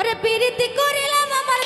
ওরে প্রীতি করিলাম আমার